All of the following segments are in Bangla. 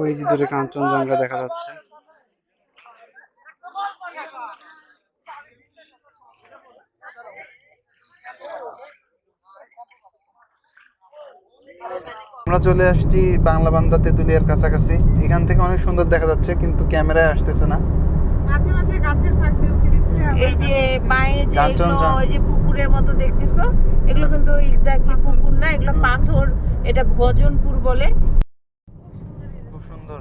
ওই যে দূরে কাঞ্চনজঙ্ঘা দেখা যাচ্ছে। আমরা চলে আসছি বাংলা বান্দা তেতুলিয়ার কাছাকাছি। এখান থেকে অনেক সুন্দর দেখা যাচ্ছে কিন্তু ক্যামেরায় আসতেছে না। এই যে বাঁয়ে যে এগুলো ওই যে পুকুরের মতো দেখতেছো? এগুলো কিন্তু এক্স্যাক্টলি পুকুর না এগুলো পাথর এটা ভজনপুর বলে।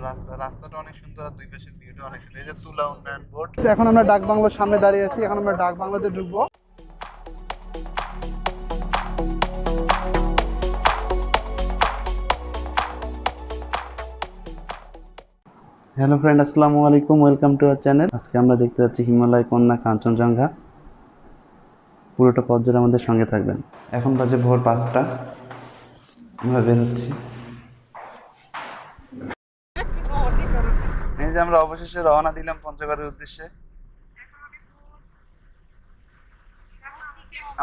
রাস্তা রাস্তাটা অনেক সুন্দর আর দুই পাশের ভিউটা অনেক সুন্দর। এই যে তুলা উন্নয়ন বোর্ড। এখন আমরা ডাক বাংলোর সামনে দাঁড়িয়ে আছি। এখন আমরা ডাক বাংলোতে ঢুকবো। হ্যালো ফ্রেন্ড আসসালামু আলাইকুম। ওয়েলকাম টু আওয়ার চ্যানেল আজকে আমরা দেখতে যাচ্ছি হিমালয় কন্যা কাঞ্চনজঙ্ঘা। পুরোটা পথ জুড়ে আমাদের সঙ্গে থাকবেন। এখন বাজে ভোর পাঁচটা। আমরা বেরোচ্ছি। যে আমরা অবশেষে রওনা দিলাম পঞ্চগড়ের উদ্দেশ্যে।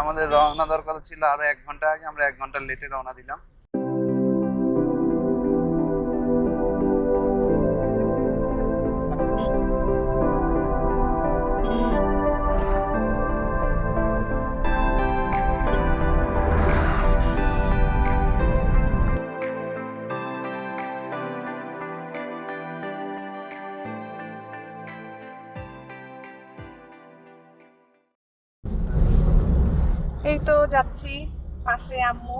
আমাদের রওনা দরকার ছিল আরও এক ঘণ্টা আগে, আমরা এক ঘণ্টা লেটে রওনা দিলাম। যাচ্ছি পাশে আম্মু।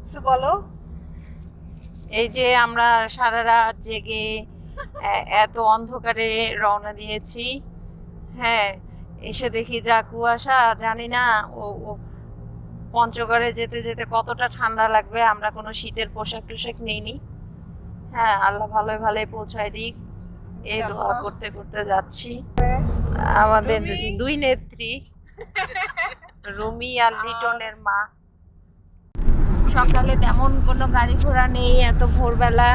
কিছু বলো? এই যে আমরা সারা রাত জেগে এত অন্ধকারে রওনা দিয়েছি। হ্যাঁ এসে দেখি যা কুয়াশা জানি না ও পঞ্চগড়ে যেতে যেতে কতটা ঠান্ডা লাগবে আমরা কোনো শীতের পোশাক টোশাক নিইনি। হ্যাঁ আল্লাহ ভালোই ভালোই পৌঁছায় দিক। এই দোয়া। করতে করতে যাচ্ছি। আমাদের দুই নেত্রী। রুমি আর লিটনের মা। সকালে তেমন কোনো গাড়ি ঘোড়া নেই এত ভোরবেলা।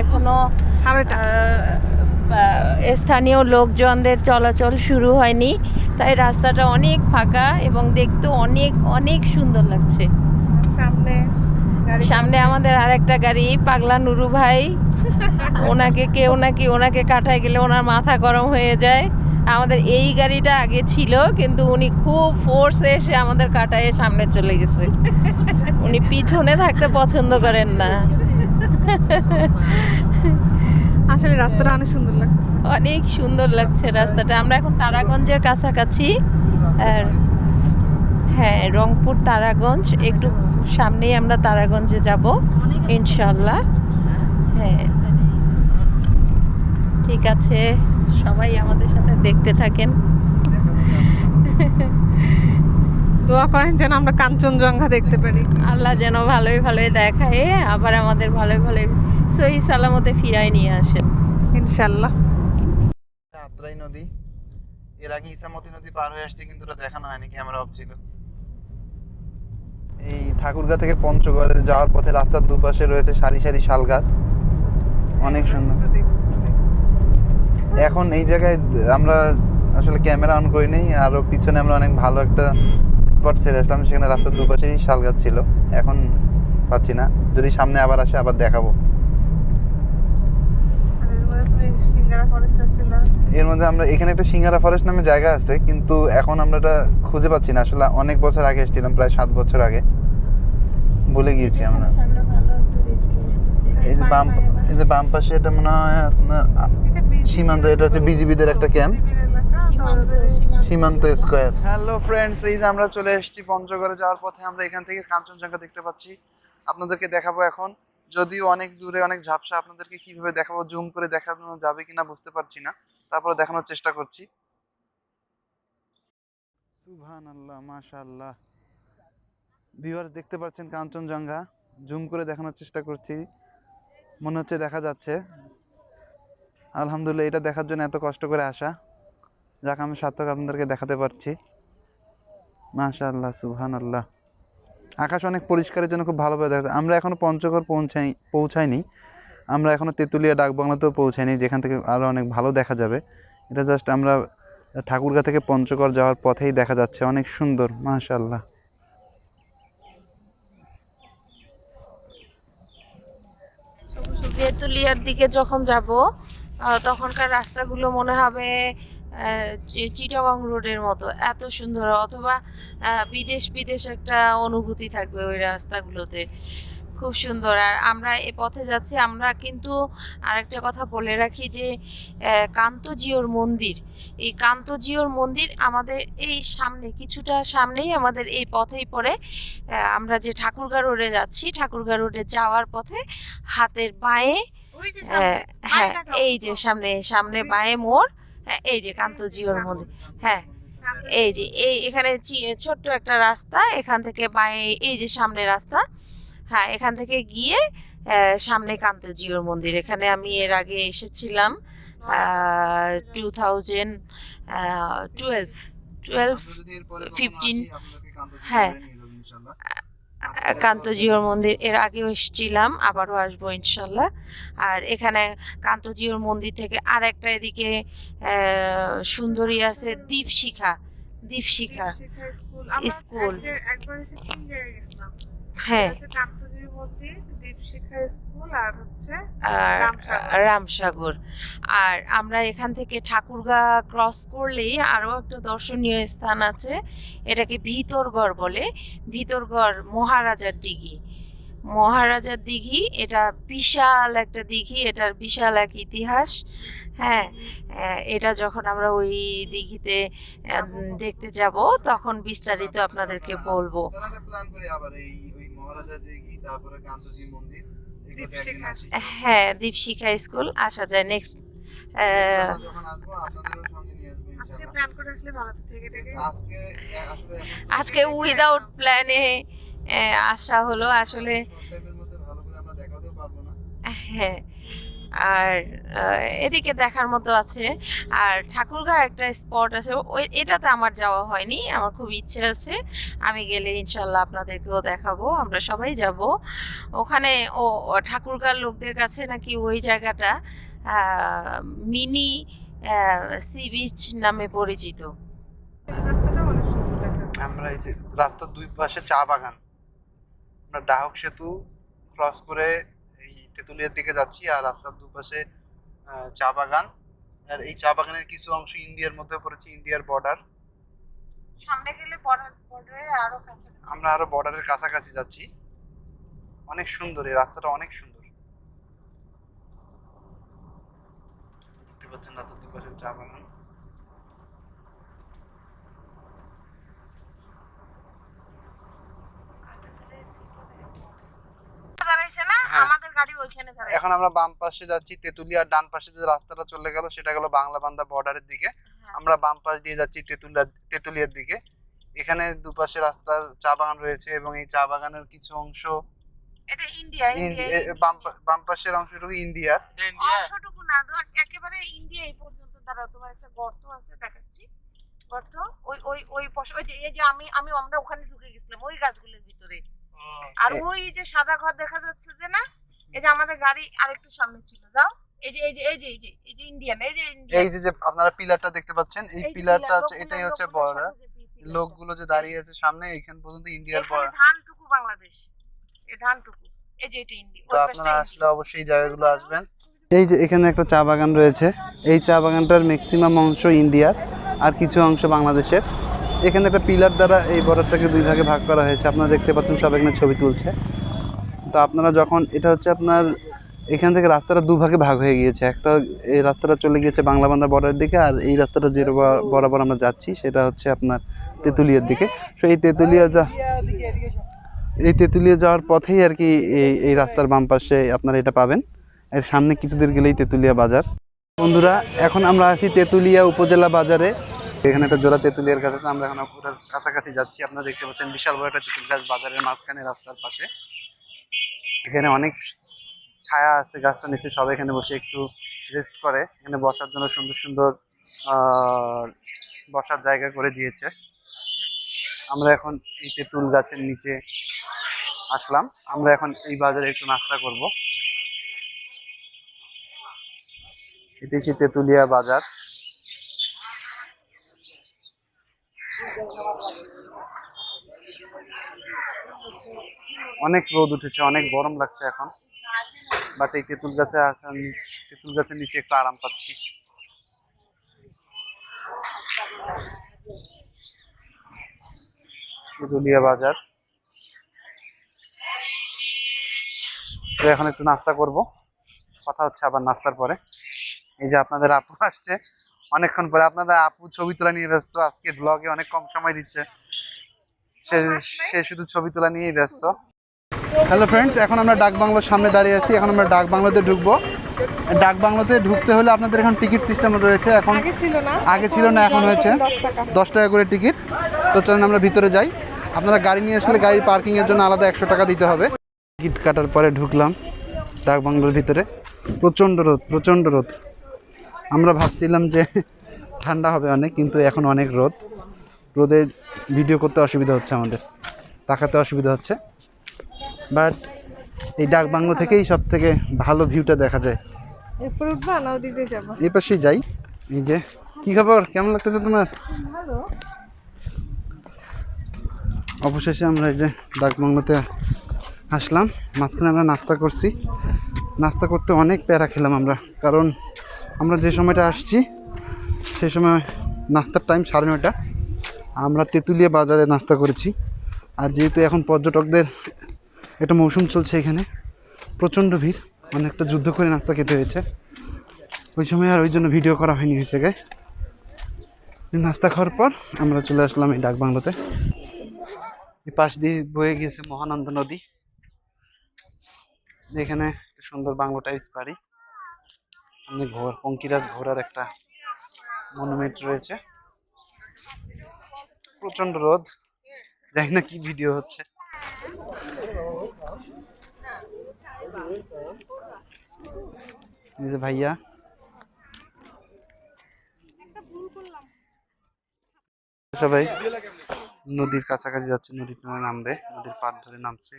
এখনও স্থানীয় লোকজনদের চলাচল শুরু হয়নি। তাই রাস্তাটা অনেক ফাঁকা এবং দেখতে অনেক অনেক সুন্দর লাগছে। সামনে সামনে আমাদের আরেকটা গাড়ি পাগলা নুরু ভাই। ওনাকে কেউ নাকি ওনাকে কাটায় গেলে ওনার মাথা গরম হয়ে যায়। আমাদের এই গাড়িটা আগে ছিল কিন্তু উনি খুব ফোর্সে এসে আমাদের কাটায় সামনে চলে গেছে। উনি পিছনে থাকতে পছন্দ করেন না। আসলে রাস্তাটা অনেক সুন্দর লাগছে অনেক সুন্দর লাগছে রাস্তাটা। আমরা এখন তারাগঞ্জের কাছাকাছি আর হ্যাঁ রংপুর তারাগঞ্জ একটু সামনেই আমরা তারাগঞ্জে যাব ইনশাল্লাহ হ্যাঁ। ঠিক আছে। সবাই আমাদের সাথে দেখতে থাকেন। দোয়া করেন যেন আমরা কাঞ্চনজঙ্ঘা দেখতে পারি। আল্লাহ যেন ভালোই ভালোই দেখায় আবার আমাদের ভালোই ভালোই সহি সালামতে ফিরায় নিয়ে আসেন। ইনশাল্লাহ আদ্রাই নদী এর আগে ইসামতি নদী পার হয়ে আসছে কিন্তু ওটা দেখানো হয়নি ক্যামেরা অফ ছিল। এই ঠাকুরগা থেকে পঞ্চগড়ের যাওয়ার পথে রাস্তার দুপাশে রয়েছে সারি সারি শাল গাছ। অনেক সুন্দর। এখন এই জায়গায় আমরা আসলে ক্যামেরা অন করি নেই আরও পিছনে আমরা অনেক ভালো একটা স্পট ছেড়ে আসলাম সেখানে রাস্তার দুপাশেই শাল গাছ ছিল। এখন পাচ্ছি না। যদি সামনে আবার আসে আবার দেখাবো। এর মধ্যে আমরা এখানে একটা সিঙ্গারা ফরেস্ট নামে জায়গা আছে কিন্তু এখন আমরা এটা খুঁজে পাচ্ছি না। আসলে অনেক বছর আগে এসেছিলাম প্রায় সাত বছর আগে। ভুলে গিয়েছি আমরা। এই যে বাম এই যে বাম পাশে এটা মনে হয় আপনার সীমান্ত, এটা হচ্ছে বিজিবিদের একটা ক্যাম্প। সীমান্ত স্কোয়ার। হ্যালো ফ্রেন্ডস এই যে আমরা চলে এসেছি পঞ্চগড়ে যাওয়ার পথে, আমরা এখান থেকে কাঞ্চনজঙ্ঘা দেখতে পাচ্ছি। আপনাদেরকে দেখাবো এখন, যদিও অনেক দূরে অনেক ঝাপসা, আপনাদেরকে কীভাবে দেখাবো, জুম করে দেখানো যাবে কিনা বুঝতে পারছি না। তারপরে দেখানোর চেষ্টা করছি। সুবহান আল্লাহ মাশাআল্লাহ। ভিউয়ার্স দেখতে পাচ্ছেন কাঞ্চনজঙ্ঘা? জুম করে দেখানোর চেষ্টা করছি। মনে হচ্ছে দেখা যাচ্ছে। আলহামদুলিল্লাহ, এটা দেখার জন্য এত কষ্ট করে আসা। যাক, আমি সার্থক আপনাদেরকে দেখাতে পারছি। মাশাআল্লাহ সুবহান আল্লাহ আকাশ অনেক পরিষ্কারের জন্য খুব ভালোভাবে দেখা আমরা এখনও পঞ্চগড় পৌঁছাই পৌঁছাইনি। আমরা এখনও তেঁতুলিয়া, ডাকবাংলাতেও পৌঁছাইনি, যেখান থেকে আরও অনেক ভালো দেখা যাবে। এটা জাস্ট আমরা ঠাকুরগা থেকে পঞ্চগড় যাওয়ার পথেই দেখা যাচ্ছে, অনেক সুন্দর সবুজ তেঁতুলিয়ার দিকে যখন যাব তখনকার রাস্তাগুলো মনে হবে চিটাগং রোডের মতো এত সুন্দর। অথবা বিদেশ বিদেশ একটা অনুভূতি থাকবে ওই রাস্তাগুলোতে। খুব সুন্দর। আর আমরা এ পথে যাচ্ছি আমরা কিন্তু আরেকটা কথা বলে রাখি যে কান্তজিওর মন্দির। এই কান্তজিওর মন্দির আমাদের এই সামনে কিছুটা সামনেই আমাদের এই পথেই পড়ে। আমরা যে ঠাকুরগা রোডে যাচ্ছি ঠাকুরগা রোডে যাওয়ার পথে হাতের বাঁয়ে ওই যে আহ, সামনে, হ্যাঁ বাঁয়ে এই যে সামনে সামনে বাঁয়ে মোড় হ্যাঁ, এই যে কান্তজিওর মন্দির হ্যাঁ এই যে এই এখানে চি- ছোট্ট একটা রাস্তা এখান থেকে বাঁয়ে এই যে সামনে রাস্তা হ্যাঁ এখান থেকে গিয়ে সামনে কান্তজিওর মন্দির। এখানে আমি এর আগে এসেছিলাম two thousand twelve twelve fifteen হ্যাঁ। কান্তজিওর মন্দির এর আগেও এসেছিলাম আবারও আসব ইনশাল্লাহ। আর এখানে কান্তজিওর মন্দির থেকে আর একটা এদিকে আহ, সুন্দরী আছে দীপশিখা দীপশিখা দীপশিখা স্কুল। হ্যাঁ। হচ্ছে মন্দির দীপশিখা স্কুল আর হচ্ছে রামসাগর। আর আমরা এখান থেকে ঠাকুরগা ক্রস করলেই আরও একটা দর্শনীয় স্থান আছে। এটাকে ভিতরগড় বলে। ভিতরগড় মহারাজার দিঘি। মহারাজার দিঘি এটা বিশাল একটা দিঘি এটার বিশাল এক ইতিহাস। হ্যাঁ আহ, এটা যখন আমরা ওই দিঘিতে দেখতে যাব তখন বিস্তারিত আপনাদেরকে বলব। মহারাজা দিঘি তারপরে কান্তজি মন্দির। হ্যাঁ দীপশিখা স্কুল আসা যায় নেক্সট আসব আজকে উইদাউট প্ল্যানে আসা হলো আসলে হ্যাঁ আর এদিকে দেখার মতো আছে। আর ঠাকুরগাঁ একটা স্পট আছে ওই, এটাতে আমার যাওয়া হয়নি, আমার খুব ইচ্ছে আছে। আমি গেলে ইনশাল্লাহ আপনাদেরকেও দেখাবো, আমরা সবাই যাব। ওখানে ও ঠাকুরগাঁর লোকদের কাছে নাকি ওই জায়গাটা মিনি সি বিচ নামে পরিচিত। আমরা এই যে রাস্তার দুই পাশে চা বাগান। আমরা ডাহক সেতু ক্রস করে তেঁতুলিয়ার দিকে যাচ্ছি আর রাস্তার দুপাশে চা বাগান। আর এই চা বাগানের কিছু অংশ ইন্ডিয়ার মধ্যে পড়েছে ইন্ডিয়ার বর্ডার সামনে গেলে আরও আমরা আরও বর্ডারের কাছাকাছি যাচ্ছি। অনেক সুন্দর এই রাস্তাটা অনেক সুন্দর। দেখতে পাচ্ছেন রাস্তার দুপাশে চা বাগান। দাঁড়াইছে না হ্যাঁ। আমাদের গাড়ি ওইখানে দাঁড়াইছে। এখন আমরা বাম পাশে যাচ্ছি তেঁতুলিয়ার ডান পাশে যে রাস্তাটা চলে গেল সেটা গেল বাংলা বান্দা বর্ডারের দিকে। হ্যাঁ। আমরা বাম পাশ দিয়ে যাচ্ছি তেঁতুলিয়া তেঁতুলিয়ার দিকে। এখানে দুপাশে রাস্তার চা বাগান রয়েছে এবং এই চা বাগানের কিছু অংশ এটা ইন্ডিয়া বাম পাশের অংশটুকু ইন্ডিয়ার অংশটুকু না একেবারে ইন্ডিয়া এই পর্যন্ত। দাঁড়া তোমার একটা গর্ত আছে দেখাচ্ছি। গর্ত ওই ওই ওই পাশে ওই যে এই যে আমি আমি আমরা ওখানে ঢুকে গেছিলাম ওই গাছগুলোর ভিতরে। আর ওই যে সাদা ঘর দেখা যাচ্ছে যে না এই যে আমাদের গাড়ি আরেকটু সামনে ছিল যাও। এই যে এই যে এই যে এই যে এই যে ইন্ডিয়ান এই যে এই যে যে আপনারা পিলারটা দেখতে পাচ্ছেন এই পিলারটা হচ্ছে এটাই হচ্ছে বর্ডার। লোকগুলো যে দাঁড়িয়ে আছে সামনে এইখান পর্যন্ত ইন্ডিয়ার বর্ডার ধানটুকু বাংলাদেশ। এই ধানটুকু। এই যে এটা ইন্ডিয়া তো আপনারা আসলে অবশ্যই জায়গাগুলো আসবেন। এই যে এখানে একটা চা বাগান রয়েছে। এই চা বাগানটার ম্যাক্সিমাম অংশ ইন্ডিয়ার আর কিছু অংশ বাংলাদেশের। এখানে একটা পিলার দ্বারা এই বর্ডারটাকে দুই ভাগে ভাগ করা হয়েছে। আপনারা দেখতে পাচ্ছেন সব এখানে ছবি তুলছে। তো আপনারা যখন, এটা হচ্ছে আপনার, এখান থেকে রাস্তাটা দুভাগে ভাগ হয়ে গিয়েছে। একটা, এই রাস্তাটা চলে গিয়েছে বাংলাবান্ধা বর্ডারের দিকে, আর এই রাস্তাটা যে বরাবর আমরা যাচ্ছি, সেটা হচ্ছে আপনার তেঁতুলিয়ার দিকে। সো এই তেঁতুলিয়া যা, এই তেঁতুলিয়া যাওয়ার পথেই আর কি এই এই রাস্তার বাম পাশে আপনারা এটা পাবেন। এর সামনে কিছু দূর গেলেই তেঁতুলিয়া বাজার। বন্ধুরা, এখন আমরা আছি তেঁতুলিয়া উপজেলা বাজারে। এখানে একটা জোড়া তেঁতুলিয়ার গাছ আছে, আমরা এখন ওটার কাছাকাছি যাচ্ছি। আপনারা দেখতে পাচ্ছেন বিশাল বড় একটা তেঁতুল গাছ বাজারের মাঝখানে, রাস্তার পাশে। এখানে অনেক ছায়া আছে, গাছটা নিচে সবাই এখানে বসে একটু রেস্ট করে। এখানে বসার জন্য সুন্দর সুন্দর বসার জায়গা করে দিয়েছে। আমরা এখন এই তেঁতুল গাছের নিচে আসলাম। আমরা এখন এই বাজারে একটু নাস্তা করব। এটি হচ্ছে তেঁতুলিয়া বাজার। অনেক রোদ উঠেছে, অনেক গরম লাগছে এখন। বাট এই তেঁতুল গাছে তেঁতুল গাছের নিচে একটু আরাম পাচ্ছি। তেঁতুলিয়া বাজার। তো এখন একটু নাস্তা করব। কথা হচ্ছে আবার নাস্তার পরে। এই যে আপনাদের আপু আসছে, অনেকক্ষণ পরে আপনাদের আপু ছবি তোলা নিয়ে ব্যস্ত, আজকে ব্লগে অনেক কম সময় দিচ্ছে। সে সে শুধু ছবি তোলা নিয়েই ব্যস্ত। হ্যালো ফ্রেন্ডস এখন আমরা ডাক বাংলোর সামনে দাঁড়িয়ে আছি। এখন আমরা ডাক বাংলোতে ঢুকবো। ডাক বাংলোতে ঢুকতে হলে আপনাদের এখন টিকিট সিস্টেম রয়েছে। এখন আগে ছিল না। এখন হয়েছে। দশ টাকা। দশ টাকা করে টিকিট। তো চলেন আমরা ভিতরে যাই। আপনারা গাড়ি নিয়ে আসলে গাড়ির পার্কিংয়ের জন্য আলাদা একশো টাকা দিতে হবে। টিকিট কাটার পরে ঢুকলাম ডাক বাংলোর ভিতরে। প্রচণ্ড রোদ প্রচণ্ড রোদ। আমরা ভাবছিলাম যে ঠান্ডা হবে অনেক কিন্তু এখন অনেক রোদ। রোদে ভিডিও করতে অসুবিধা হচ্ছে আমাদের। তাকাতে অসুবিধা হচ্ছে। বাট এই ডাক বাংলো থেকেই সব থেকে ভালো ভিউটা দেখা যায়। এরপর উঠবা না ওদিকে যাব। এই পাশেই যাই। এই যে কি খবর? কেমন লাগতেছে তোমার? ভালো। অবশেষে আমরা এই যে ডাকবাংলোতে আসলাম। মাঝখানে আমরা নাস্তা করছি। নাস্তা করতে অনেক প্যারা খেলাম আমরা। কারণ আমরা যে সময়টা আসছি সেই সময় নাস্তার টাইম সাড়ে নয়টা। আমরা তেঁতুলিয়া বাজারে নাস্তা করেছি। আর যেহেতু এখন পর্যটকদের একটা মৌসুম চলছে এখানে। প্রচণ্ড ভিড় অনেকটা যুদ্ধ করে নাস্তা খেতে হয়েছে। ওই সময় আর ওই জন্য ভিডিও করা হয়নি ওই জায়গায়। নাস্তা খাওয়ার পর আমরা চলে আসলাম এই ডাকবাংলোতে। এই পাশ দিয়ে বয়ে গিয়েছে মহানন্দ নদী। এখানে সুন্দর বাংলো টাইপস বাড়ি। সামনে ঘোর, পঙ্কিরাজ ঘোরার একটা মনুমেন্ট রয়েছে। প্রচণ্ড রোদ। জানি না কি ভিডিও হচ্ছে। এই যে ভাইয়া। সবাই নদীর কাছাকাছি যাচ্ছে নদীর কিনারে নামবে নদীর পাড় ধরে নামছে।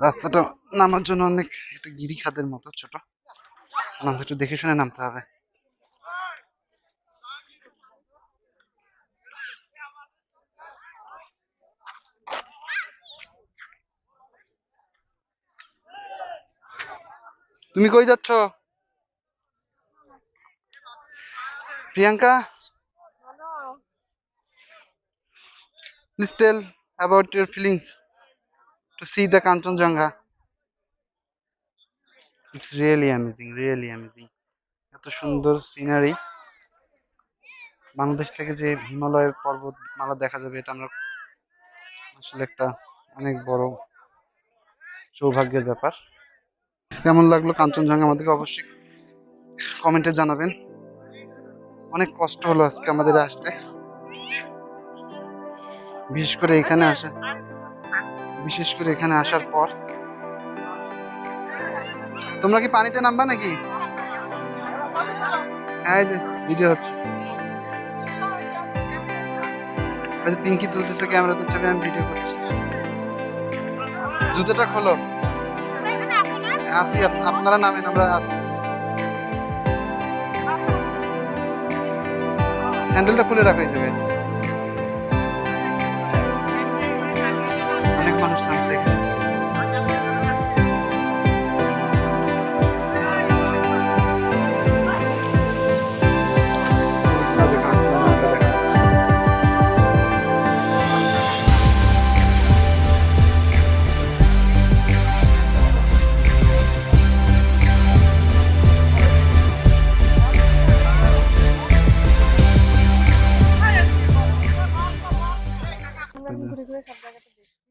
রাস্তাটা নামার জন্য অনেক একটা গিরি খাদের মতো ছোট। নামতে একটু দেখে শুনে নামতে হবে। তুমি কই যাচ্ছ? Priyanka? Please tell about your feelings to see the Kanchenjunga it's really amazing really amazing এত সুন্দর সিনারি বাংলাদেশ থেকে যে হিমালয় পর্বত মালা দেখা যাবে, এটা আমরা আসলে একটা অনেক বড় সৌভাগ্যের ব্যাপার। কেমন লাগল কাঞ্চনজঙ্ঘা আমাদেরকে অবশ্যই কমেন্টে জানাবেন। অনেক কষ্ট হলো আজকে আমাদের আসতে। বিশেষ করে এখানে আসা বিশেষ করে এখানে আসার পর। তোমরা কি পানিতে নামবা নাকি? হ্যাঁ যে ভিডিও হচ্ছে। পিঙ্কি তুলতেছে ক্যামেরাতে, ছবি আমি ভিডিও করছি। জুতোটা খোলো। আসি আপ- আপনারা নামেন আমরা আসি স্যান্ডেলটা খুলে রাখা যাবে অনেক মানুষ নামছে এখানে।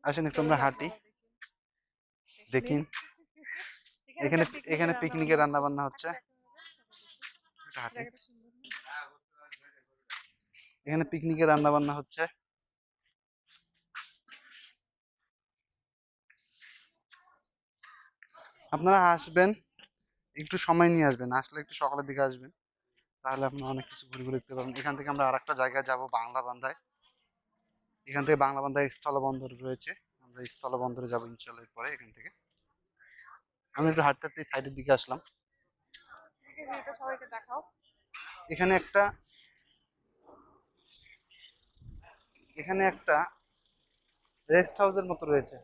আসেন একটু আমরা হাঁটি। দেখিন এখানে এখানে পিকনিকের রান্না বান্না হচ্ছে। একটু জায়গাটা এখানে পিকনিকের রান্না বান্না হচ্ছে। আপনারা আসবেন একটু সময় নিয়ে আসবেন। আসলে একটু সকালের দিকে আসবেন। তাহলে আপনারা অনেক কিছু ঘুরে ঘুরে দেখতে পারবেন। এখান থেকে আমরা আরেকটা জায়গায় যাব বাংলা বান্ধায়। এখান থেকে বাংলা বান্ধায় স্থলবন্দর রয়েছে। আমরা স্থলবন্দরে যাব ইনশাল্লাহ পরে এখান থেকে। আমি একটু হাঁটতে হাঁটতে সাইডের দিকে আসলাম। এখানে একটা এখানে একটা রেস্ট হাউসের মতো রয়েছে।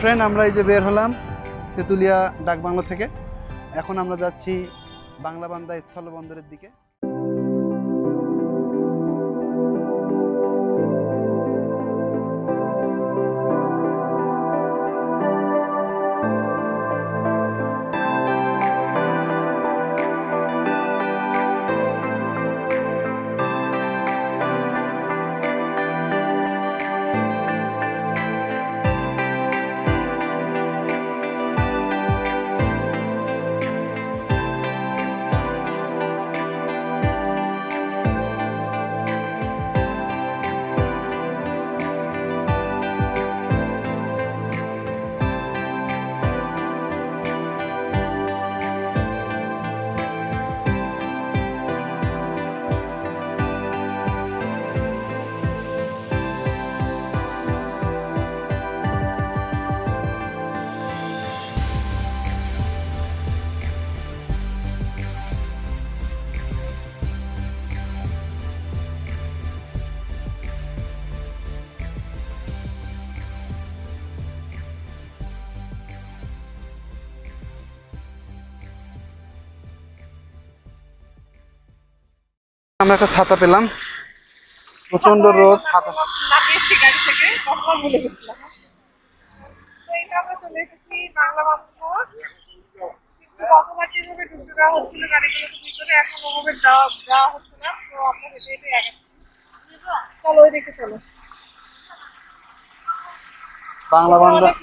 ফ্রেন্ড আমরা এই যে বের হলাম তেঁতুলিয়া ডাকবাংলো থেকে। এখন আমরা যাচ্ছি বাংলাবান্ধা স্থলবন্দরের দিকে।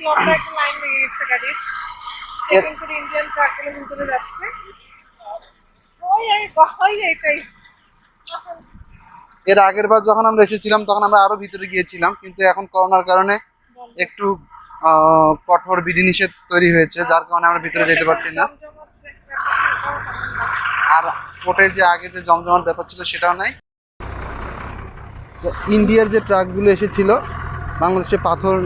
লম্বা একটা লাইন লেগে গেছে গাড়ির। চেকিং করে ইন্ডিয়ান ট্রাকগুলো ভিতরে যাচ্ছে। ওই এটাই এর আগের বার যখন আমরা এসেছিলাম, তখন আমরা আরও ভিতরে গিয়েছিলাম, কিন্তু এখন করোনার কারণে একটু কঠোর বিধিনিষেধ তৈরি হয়েছে, যার কারণে আমরা ভিতরে যেতে পারছি না। আর কোর্টের যে আগে যে জমজমার ব্যাপার ছিল, সেটাও নাই। ইন্ডিয়ার যে ট্রাকগুলো এসেছিল, বাংলাদেশে পাথর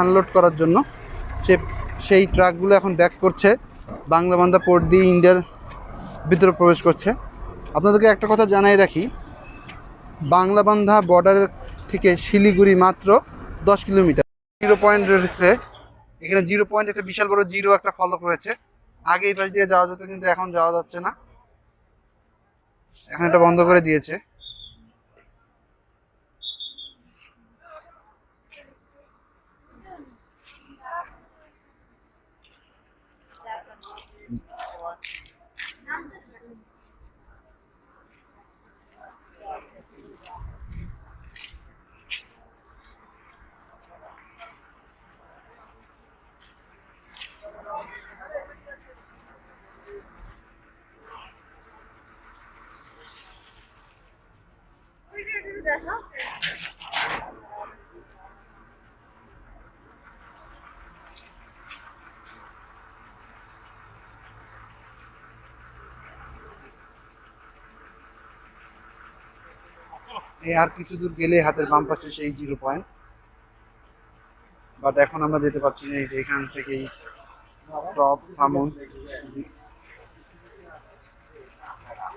আনলোড করার জন্য, সে, সেই ট্রাকগুলো এখন ব্যাক করছে। বাংলা বান্ধা পোর্ট দিয়ে ইন্ডিয়ার ভিতরে প্রবেশ করছে। আপনাদেরকে একটা কথা জানাই রাখি। বাংলাবান্ধা বর্ডার থেকে শিলিগুড়ি মাত্র দশ কিলোমিটার। জিরো পয়েন্ট রয়েছে। এখানে জিরো পয়েন্ট একটা বিশাল বড় জিরো একটা ফলক রয়েছে। আগে এই পাশ দিয়ে যাওয়া যেত, কিন্তু এখন যাওয়া যাচ্ছে না। এখন এটা বন্ধ করে দিয়েছে। আর কিছু দূর গেলে হাতের বাম পাশে সেই জিরো পয়েন্ট। বাট এখন আমরা যেতে পারছি না এখান থেকেই স্টপ থামুন।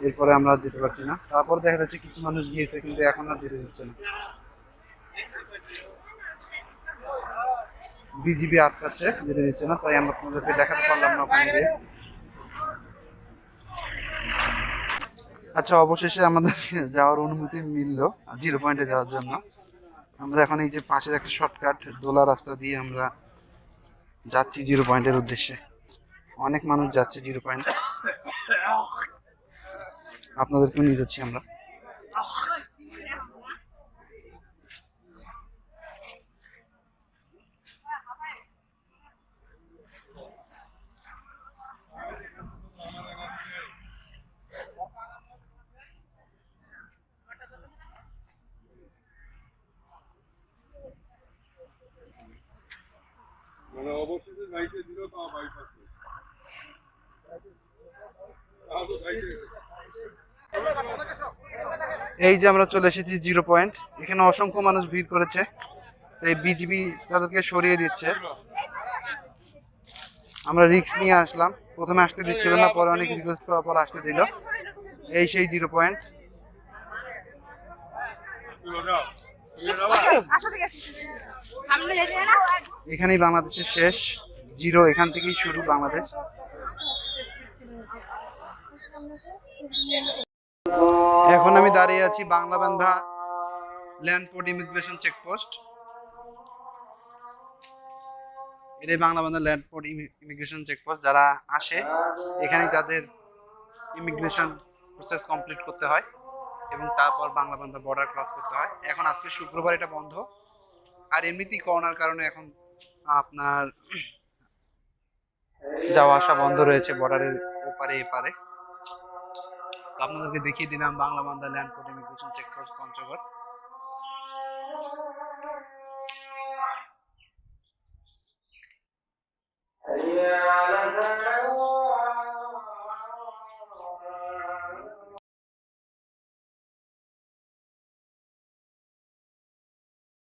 এরপরে আমরা যেতে পারছি না। তারপর দেখা যাচ্ছে কিছু মানুষ গিয়েছে, কিন্তু এখন আর যেতে দিচ্ছে না। বিজিবি আটকাচ্ছে, যেতে দিচ্ছে না, তাই আমরা আপনাদেরকে দেখাতে পারলাম না ওখানে গিয়ে আচ্ছা অবশেষে আমাদের যাওয়ার অনুমতি মিলল, জিরো পয়েন্টে যাওয়ার জন্য। আমরা এখন এই যে পাশের একটা শর্টকাট, দোলা রাস্তা দিয়ে আমরা যাচ্ছি জিরো পয়েন্টের উদ্দেশ্যে। অনেক মানুষ যাচ্ছে জিরো পয়েন্ট। আপনাদেরকেও নিয়ে যাচ্ছি আমরা। মানে অবশেষে যাইতে দিল তা বাইপাসে তাহলে যাইতে এই যে আমরা চলে এসেছি জিরো পয়েন্ট। এখানে অসংখ্য মানুষ ভিড় করেছে। এই বিজিবি তাদেরকে সরিয়ে দিচ্ছে। আমরা রিক্স নিয়ে আসলাম। প্রথমে আসতে দিচ্ছিল না, পরে অনেক রিকোয়েস্ট করার পর আসতে দিল। এই সেই জিরো পয়েন্ট। এখানেই বাংলাদেশের শেষ। জিরো এখান থেকেই শুরু বাংলাদেশ। এখন আমি দাঁড়িয়ে আছি Bangla Banglabandha land port immigration checkpost. এটাই Bangla Banglabandha land port immigration checkpost. যারা আসে, এখানেই তাদের ইমিগ্রেশন প্রসেস কমপ্লিট করতে হয় এবং তারপর বাংলা বাংলাবান্ধা বর্ডার ক্রস করতে হয়। এখন আজকে শুক্রবার এটা বন্ধ। আর এমনিতেই করোনার কারণে এখন আপনার যাওয়া আসা বন্ধ রয়েছে বর্ডারের ওপারে এপারে। আপনাদেরকে দেখিয়ে দিলাম বাংলা মান্দা ল্যান্ড কোড চেকপোস্ট পঞ্চগড়।